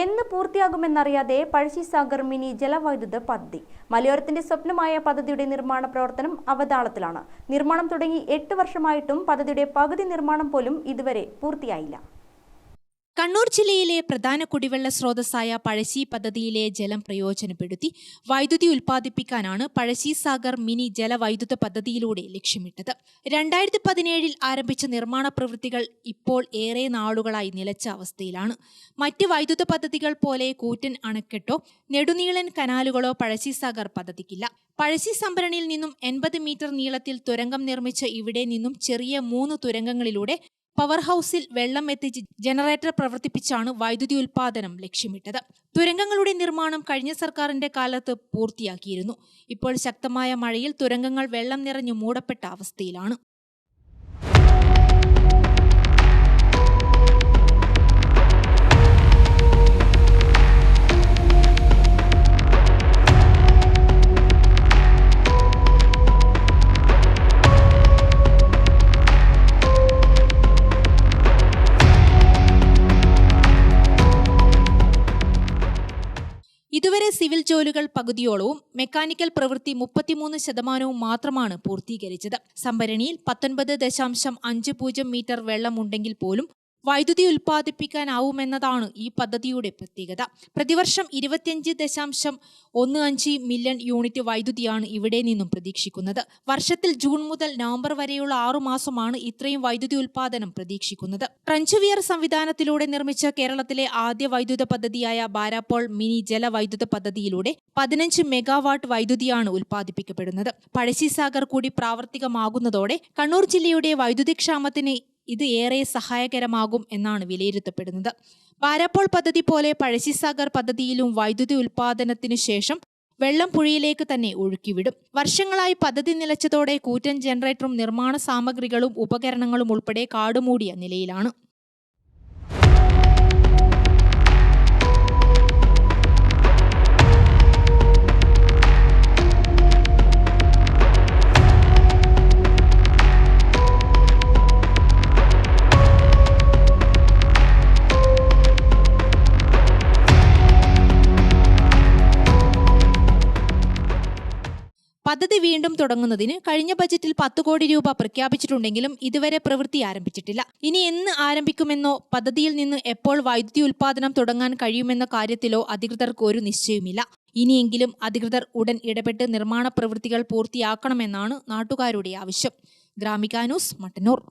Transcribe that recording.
എന്ന് പൂർത്തിയാകുമെന്നറിയാതെ പഴശ്ശി സാഗർ മിനി ജലവൈദ്യുത പദ്ധതി. മലയോരത്തിന്റെ സ്വപ്നമായ പദ്ധതിയുടെ നിർമ്മാണ പ്രവർത്തനം അവതാളത്തിലാണ്. നിർമ്മാണം തുടങ്ങി എട്ട് വർഷമായിട്ടും പദ്ധതിയുടെ പകുതി നിർമ്മാണം പോലും ഇതുവരെ പൂർത്തിയായില്ല. കണ്ണൂർ ജില്ലയിലെ പ്രധാന കുടിവെള്ള സ്രോതസ്സായ പഴശ്ശി പദ്ധതിയിലെ ജലം പ്രയോജനപ്പെടുത്തി വൈദ്യുതി ഉൽപ്പാദിപ്പിക്കാനാണ് പഴശ്ശി സാഗർ മിനി ജലവൈദ്യുത പദ്ധതിയിലൂടെ ലക്ഷ്യമിട്ടത്. രണ്ടായിരത്തി പതിനേഴിൽ ആരംഭിച്ച നിർമ്മാണ പ്രവൃത്തികൾ ഇപ്പോൾ ഏറെ നാളുകളായി നിലച്ച അവസ്ഥയിലാണ്. മറ്റ് വൈദ്യുത പദ്ധതികൾ പോലെ കൂറ്റൻ അണക്കെട്ടോ നെടുനീളൻ കനാലുകളോ പഴശ്ശി സാഗർ പദ്ധതിക്കില്ല. പഴശ്ശി സംഭരണിയിൽ നിന്നും എൺപത് മീറ്റർ നീളത്തിൽ തുരങ്കം നിർമ്മിച്ച ഇവിടെ നിന്നും ചെറിയ മൂന്ന് തുരങ്കങ്ങളിലൂടെ പവർ ഹൌസിൽ വെള്ളം എത്തിച്ച് ജനറേറ്റർ പ്രവർത്തിപ്പിച്ചാണ് വൈദ്യുതി ഉൽപാദനം ലക്ഷ്യമിട്ടത്. തുരങ്കങ്ങളുടെ നിർമ്മാണം കഴിഞ്ഞ സർക്കാരിന്റെ കാലത്ത് പൂർത്തിയാക്കിയിരുന്നു. ഇപ്പോൾ ശക്തമായ മഴയിൽ തുരങ്കങ്ങൾ വെള്ളം നിറഞ്ഞു മൂടപ്പെട്ട അവസ്ഥയിലാണ്. ഇതുവരെ സിവിൽ ജോലികൾ പകുതിയോളവും മെക്കാനിക്കൽ പ്രവൃത്തി മുപ്പത്തിമൂന്ന് ശതമാനവും മാത്രമാണ് പൂർത്തീകരിച്ചത്. സംഭരണിയിൽ പത്തൊൻപത് ദശാംശം അഞ്ച് പൂജ്യം മീറ്റർ വെള്ളമുണ്ടെങ്കിൽ പോലും വൈദ്യുതി ഉൽപ്പാദിപ്പിക്കാനാവുമെന്നതാണ് ഈ പദ്ധതിയുടെ പ്രത്യേകത. പ്രതിവർഷം ഇരുപത്തിയഞ്ച് ദശാംശം ഒന്ന് അഞ്ച് മില്യൺ യൂണിറ്റ് വൈദ്യുതിയാണ് ഇവിടെ നിന്നും പ്രതീക്ഷിക്കുന്നത്. വർഷത്തിൽ ജൂൺ മുതൽ നവംബർ വരെയുള്ള ആറു മാസമാണ് ഇത്രയും വൈദ്യുതി ഉൽപ്പാദനം പ്രതീക്ഷിക്കുന്നത്. ട്രഞ്ചുവിയർ സംവിധാനത്തിലൂടെ നിർമ്മിച്ച കേരളത്തിലെ ആദ്യ വൈദ്യുത പദ്ധതിയായ ബാരാപ്പോൾ മിനി ജലവൈദ്യുത പദ്ധതിയിലൂടെ പതിനഞ്ച് മെഗാവാട്ട് വൈദ്യുതിയാണ് ഉൽപ്പാദിപ്പിക്കപ്പെടുന്നത്. പഴശ്ശിസാഗർ കൂടി പ്രാവർത്തികമാകുന്നതോടെ കണ്ണൂർ ജില്ലയുടെ വൈദ്യുതി ക്ഷാമത്തിന് ഇത് ഏറെ സഹായകരമാകും എന്നാണ് വിലയിരുത്തപ്പെടുന്നത്. പാരപ്പോൾ പദ്ധതി പോലെ പഴശ്ശിസാഗർ പദ്ധതിയിലും വൈദ്യുതി ഉൽപാദനത്തിനു ശേഷം വെള്ളം പുഴയിലേക്ക് തന്നെ ഒഴുക്കിവിടും. വർഷങ്ങളായി പദ്ധതി നിലച്ചതോടെ കൂറ്റൻ ജനറേറ്ററും നിർമ്മാണ സാമഗ്രികളും ഉപകരണങ്ങളും ഉൾപ്പെടെ കാടുമൂടിയ നിലയിലാണ്. പദ്ധതി വീണ്ടും തുടങ്ങുന്നതിന് കഴിഞ്ഞ ബജറ്റിൽ പത്ത് കോടി രൂപ പ്രഖ്യാപിച്ചിട്ടുണ്ടെങ്കിലും ഇതുവരെ പ്രവൃത്തി ആരംഭിച്ചിട്ടില്ല. ഇനി എന്ന് ആരംഭിക്കുമെന്നോ പദ്ധതിയിൽ നിന്ന് എപ്പോൾ വൈദ്യുതി ഉൽപാദനം തുടങ്ങാൻ കഴിയുമെന്ന കാര്യത്തിലോ അധികൃതർക്ക് ഒരു നിശ്ചയമില്ല ഇനിയെങ്കിലും അധികൃതർ ഉടൻ ഇടപെട്ട് നിർമ്മാണ പ്രവൃത്തികൾ പൂർത്തിയാക്കണമെന്നാണ് നാട്ടുകാരുടെ ആവശ്യം. ഗ്രാമിക ന്യൂസ് മട്ടന്നൂർ.